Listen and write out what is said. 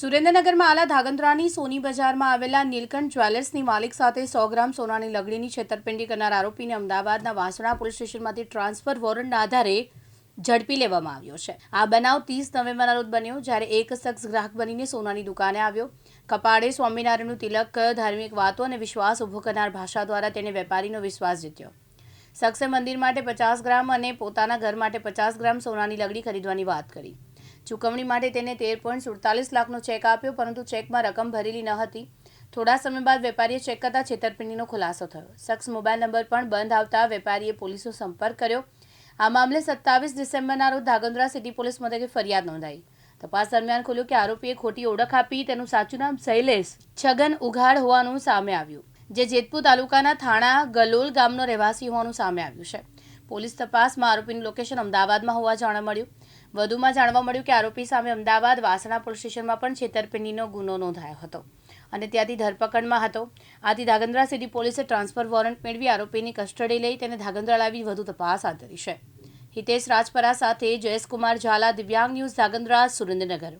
સુરેન્દ્રનગરમાં આલા ધાગંદ્રાની સોની બજારમાં આવેલા નીલકંઠ જ્વેલર્સની માલિક સાથે સો ગ્રામ સોનાની લગડીની છેતરપિંડી કરનાર આરોપીને અમદાવાદના વાસણા પોલીસ સ્ટેશનમાંથી ટ્રાન્સફર વોરંટના આધારે ઝડપી લેવામાં આવ્યો છે. આ બનાવ ત્રીસ નવેમ્બરના રોજ બન્યો જ્યારે એક શખ્સ ગ્રાહક બનીને સોનાની દુકાને આવ્યો. કપાળે સ્વામિનારાયણનું તિલક, ધાર્મિક વાતો અને વિશ્વાસ ઊભો કરનાર ભાષા દ્વારા તેણે વેપારીનો વિશ્વાસ જીત્યો. શખ્સે મંદિર માટે પચાસ ગ્રામ અને પોતાના ઘર માટે પચાસ ગ્રામ સોનાની લગડી ખરીદવાની વાત કરી. ચૂકવણી માટે તેને તેર પોઈન્ટ સુડતાલીસ લાખનો ચેક આપ્યો, પરંતુ ચેકમાં રકમ ભરેલી ન હતી. થોડા સમય બાદ વેપારીએ ચેક કરતા છેતરપિંડીનો ખુલાસો થયો. શખ્સ મોબાઈલ નંબર પણ બંધ આવતા વેપારીએ પોલીસનો સંપર્ક કર્યો. આ મામલે સત્તાવીસ ડિસેમ્બરના રોજ ધાગંદ્રા સિટી પોલીસ મથકે ફરિયાદ નોંધાઈ. તપાસ દરમિયાન ખુલ્યું કે આરોપીએ ખોટી ઓળખ આપી, તેનું સાચું નામ શૈલેષ છગન ઉઘાડ હોવાનું સામે આવ્યું, જે જેતપુર તાલુકાના થાણા ગલોલ ગામનો રહેવાસી હોવાનું સામે આવ્યું છે. પોલીસ તપાસમાં આરોપીનું લોકેશન અમદાવાદમાં હોવા જાણવા મળ્યું. વધુમાં જાણવા મળ્યું કે આરોપી સામે અમદાવાદ વાસણા પોલીસ સ્ટેશનમાં પણ છેતરપિંડીનો ગુનો નોંધાયો હતો. અને ત્યાંથી ધરપકડમાં હતો. આથી ધાગંદ્રા સિટી પોલીસે ટ્રાન્સફર વોરંટ મેળવી આરોપીની કસ્ટડી લઈ તેને ધાગંદ્રા લાવી વધુ તપાસ હાથ ધરી છે. હિતેશ રાજપરા સાથે જયેશકુમાર ઝાલા, દિવ્યાંગ ન્યૂઝ ધાગંદ્રા સુરેન્દ્રનગર.